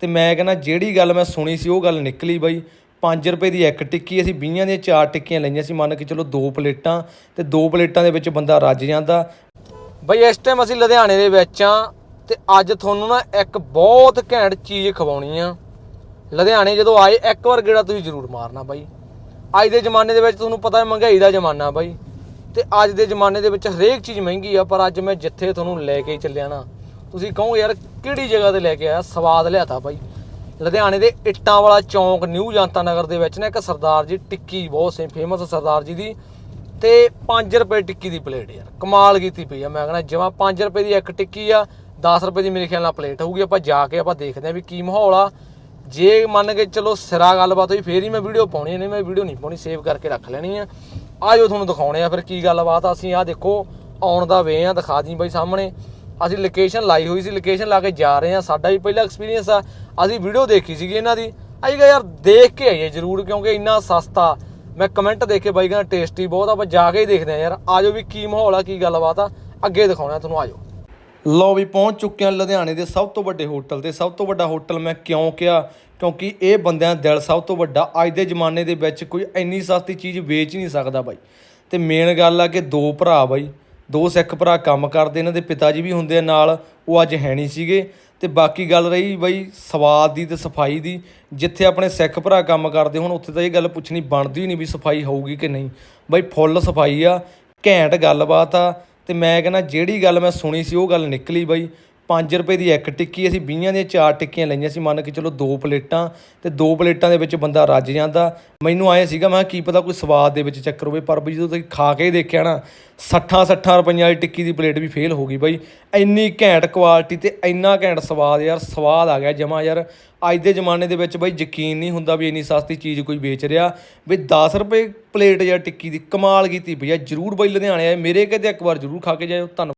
ਤੇ ਮੈਂ ਕਹਿੰਦਾ ਜਿਹੜੀ ਗੱਲ ਮੈਂ ਸੁਣੀ ਸੀ, ਉਹ ਗੱਲ ਨਿਕਲੀ ਬਾਈ। 5 ਰੁਪਏ ਦੀ ਇੱਕ ਟਿੱਕੀ, ਅਸੀਂ 20 ਦੀਆਂ ਚਾਰ ਟਿੱਕੀਆਂ ਲਈਆਂ ਸੀ, ਮੰਨ ਕੇ ਚਲੋ ਦੋ ਪਲੇਟਾਂ, ਤੇ ਦੋ ਪਲੇਟਾਂ ਦੇ ਵਿੱਚ ਬੰਦਾ ਰੱਜ ਜਾਂਦਾ। ਬਈ ਇਸ ਟਾਈਮ ਅਸੀਂ ਲੁਧਿਆਣੇ ਦੇ ਵਿੱਚ ਆ ਤੇ ਅੱਜ ਤੁਹਾਨੂੰ ਨਾ ਇੱਕ ਬਹੁਤ ਘੈਂਟ ਚੀਜ਼ ਖਵਾਉਣੀ ਆ। ਲੁਧਿਆਣੇ ਜਦੋਂ ਆਏ, ਇੱਕ ਵਾਰ ਗੇੜਾ ਤੁਸੀਂ ਜ਼ਰੂਰ ਮਾਰਨਾ ਬਾਈ। ਅੱਜ ਦੇ ਜ਼ਮਾਨੇ ਦੇ ਵਿੱਚ ਤੁਹਾਨੂੰ ਪਤਾ ਹੈ ਮਹਿੰਗਾਈ ਦਾ ਜ਼ਮਾਨਾ ਬਾਈ। ਤੇ ਅੱਜ ਦੇ ਜ਼ਮਾਨੇ ਦੇ ਵਿੱਚ ਹਰੇਕ ਚੀਜ਼ ਮਹਿੰਗੀ ਆ, ਪਰ ਅੱਜ ਮੈਂ ਜਿੱਥੇ ਤੁਹਾਨੂੰ ਲੈ ਕੇ ਚੱਲਿਆ ਨਾ ਤੁਸੀਂ ਕਹੋ ਯਾਰ ਕਿਹੜੀ ਜਗ੍ਹਾ ਤੇ ਲੈ ਕੇ ਆਇਆ? ਸਵਾਦ ਲਿਆਤਾ ਭਾਈ ਲੁਧਿਆਣੇ ਦੇ ਇੱਟਾਂ ਵਾਲਾ ਚੌਂਕ ਨਿਊ ਜਨਤਾ ਨਗਰ ਦੇ ਵਿੱਚ ਨਾ ਇੱਕ ਸਰਦਾਰ ਜੀ ਟਿੱਕੀ ਬਹੁਤ ਸੇ ਫੇਮਸ ਸਰਦਾਰ ਜੀ ਦੀ ਤੇ 5 ਰੁਪਏ ਟਿੱਕੀ ਦੀ ਪਲੇਟ ਯਾਰ, ਕਮਾਲ ਕੀਤੀ ਪਈ ਆ। ਮੈਂ ਕਹਿੰਦਾ ਜਿਵੇਂ 5 ਰੁਪਏ ਦੀ ਇੱਕ ਟਿੱਕੀ ਆ 10 ਰੁਪਏ ਦੀ ਮੇਰੇ ਖਿਆਲ ਨਾਲ ਪਲੇਟ ਹੋਊਗੀ। ਆਪਾਂ ਜਾ ਕੇ ਆਪਾਂ ਦੇਖਦੇ ਆ ਵੀ ਕੀ ਮਾਹੌਲ ਆ। ਜੇ ਮੰਨ ਕੇ ਚਲੋ ਸਿਰਾ ਗੱਲਬਾਤ ਹੋਈ, ਫੇਰ ਹੀ ਮੈਂ ਵੀਡੀਓ ਪਾਉਣੀ ਨਹੀਂ ਮੈਂ ਵੀਡੀਓ ਨਹੀਂ ਪਾਉਣੀ ਸੇਵ ਕਰਕੇ ਰੱਖ ਲੈਣੀ ਆ। ਆਜੋ ਤੁਹਾਨੂੰ ਦਿਖਾਉਣੇ ਆ ਫਿਰ ਕੀ ਗੱਲਬਾਤ ਆ। ਅਸੀਂ ਆ ਦੇਖੋ, ਆਉਣ ਦਾ ਵੇ ਆ, ਦਿਖਾ ਦੀ ਬਾਈ ਸਾਹਮਣੇ। ਅਸੀਂ ਲੋਕੇਸ਼ਨ ਲਾਈ ਹੋਈ ਸੀ ਲੋਕੇਸ਼ਨ ਲਾ ਕੇ ਜਾ ਰਹੇ ਆ ਸਾਡਾ ਵੀ ਪਹਿਲਾ ਐਕਸਪੀਰੀਅੰਸ ਆ। ਅਸੀਂ ਵੀਡੀਓ ਦੇਖੀ ਸੀਗੀ ਇਹਨਾਂ ਦੀ। ਅਸੀਂ ਕਿਹਾ, ਯਾਰ, ਦੇਖ ਕੇ ਆਈਏ ਜ਼ਰੂਰ, ਕਿਉਂਕਿ ਇੰਨਾ ਸਸਤਾ। ਮੈਂ ਕਮੈਂਟ ਦੇਖੇ ਬਾਈ ਕਹਿੰਦਾ ਟੇਸਟੀ ਬਹੁਤ ਆ, ਆਪਾਂ ਜਾ ਕੇ ਹੀ ਦੇਖਦੇ ਆ ਯਾਰ। ਆਜੋ ਵੀ ਕੀ ਮਾਹੌਲ ਆ, ਕੀ ਗੱਲਬਾਤ ਆ। ਅੱਗੇ ਦਿਖਾਉਣਾ ਤੁਹਾਨੂੰ, ਆਜੋ। ਲਓ ਵੀ, ਪਹੁੰਚ ਚੁੱਕੇ ਹਾਂ ਲੁਧਿਆਣੇ ਦੇ ਸਭ ਤੋਂ ਵੱਡੇ ਹੋਟਲ ਤੇ। ਸਭ ਤੋਂ ਵੱਡਾ ਹੋਟਲ ਮੈਂ ਕਿਉਂ ਕਿਹਾ? ਕਿਉਂਕਿ ਇਹ ਬੰਦਿਆਂ ਦਾ ਦਿਲ ਸਭ ਤੋਂ ਵੱਡਾ। ਅੱਜ ਦੇ ਜ਼ਮਾਨੇ ਦੇ ਵਿੱਚ ਕੋਈ ਇੰਨੀ ਸਸਤੀ ਚੀਜ਼ ਵੇਚ ਹੀ ਨਹੀਂ ਸਕਦਾ ਬਾਈ। ਤੇ ਮੇਨ ਗੱਲ ਆ ਕਿ ਦੋ ਭਰਾ ਬਾਈ। ਦੋ ਸਿੱਖ ਭਰਾ ਕੰਮ ਕਰਦੇ, ਇਹਨਾਂ ਦੇ ਪਿਤਾ ਜੀ ਵੀ ਹੁੰਦੇ ਆ ਨਾਲ, ਉਹ ਅੱਜ ਹੈ ਨਹੀਂ ਸੀਗੇ। ਤੇ ਬਾਕੀ ਗੱਲ ਰਹੀ ਬਈ ਸਵਾਦ ਦੀ ਤੇ ਸਫ਼ਾਈ ਦੀ, ਜਿੱਥੇ ਆਪਣੇ ਸਿੱਖ ਭਰਾ ਕੰਮ ਕਰਦੇ ਹੁਣ, ਉੱਥੇ ਤਾਂ ਇਹ ਗੱਲ ਪੁੱਛਣੀ ਬਣਦੀ ਨਹੀਂ ਵੀ ਸਫ਼ਾਈ ਹੋਊਗੀ ਕਿ ਨਹੀਂ। ਬਈ ਫੁੱਲ ਸਫ਼ਾਈ ਆ, ਘੈਂਟ ਗੱਲਬਾਤ ਆ, ਤੇ ਮੈਂ ਕਹਿੰਦਾ ਜਿਹੜੀ ਗੱਲ ਮੈਂ ਸੁਣੀ ਸੀ ਉਹ ਗੱਲ ਨਿਕਲੀ ਬਈ। 5 ਰੁਪਏ ਦੀ ਇੱਕ ਟਿੱਕੀ, ਅਸੀਂ 20 ਦੀਆਂ ਚਾਰ ਟਿੱਕੀਆਂ ਲਈਆਂ ਸੀ, ਮੰਨ ਕੇ ਚਲੋ ਦੋ ਪਲੇਟਾਂ, ਤੇ ਦੋ ਪਲੇਟਾਂ ਦੇ ਵਿੱਚ ਬੰਦਾ ਰੱਜ ਜਾਂਦਾ। ਮੈਨੂੰ ਆਏ ਸੀਗਾ, ਮੈਂ ਕਿਹਾ ਕੀ ਪਤਾ ਕੋਈ ਸਵਾਦ ਦੇ ਵਿੱਚ ਚੱਕਰ ਹੋਵੇ, ਪਰ ਵੀ ਜਦੋਂ ਤੁਸੀਂ ਖਾ ਕੇ ਦੇਖਿਆ ਨਾ 60 60 ਰੁਪਈਆਂ ਵਾਲੀ ਟਿੱਕੀ ਦੀ ਪਲੇਟ ਵੀ ਫੇਲ ਹੋ ਗਈ ਬਾਈ। ਇੰਨੀ ਘੈਂਟ ਕੁਆਲਿਟੀ ਤੇ ਇੰਨਾ ਘੈਂਟ ਸਵਾਦ ਯਾਰ, ਸਵਾਦ ਆ ਗਿਆ ਜਮਾ ਯਾਰ। ਅੱਜ ਦੇ ਜ਼ਮਾਨੇ ਦੇ ਵਿੱਚ ਬਾਈ ਯਕੀਨ ਨਹੀਂ ਹੁੰਦਾ ਵੀ ਇੰਨੀ ਸਸਤੀ ਚੀਜ਼ ਕੋਈ ਵੇਚ ਰਿਹਾ। ਵੀ 10 ਰੁਪਏ ਪਲੇਟ ਜਾਂ ਟਿੱਕੀ ਦੀ ਕਮਾਲ ਕੀਤੀ ਪਈ ਜਰੂਰ ਬਾਈ ਲੁਧਿਆਣੇ ਆਏ, ਮੇਰੇ ਕਿਤੇ ਇੱਕ ਵਾਰ ਜਰੂਰ ਖਾ ਕੇ ਜਾਇਓ, ਧੰਨਵਾਦ।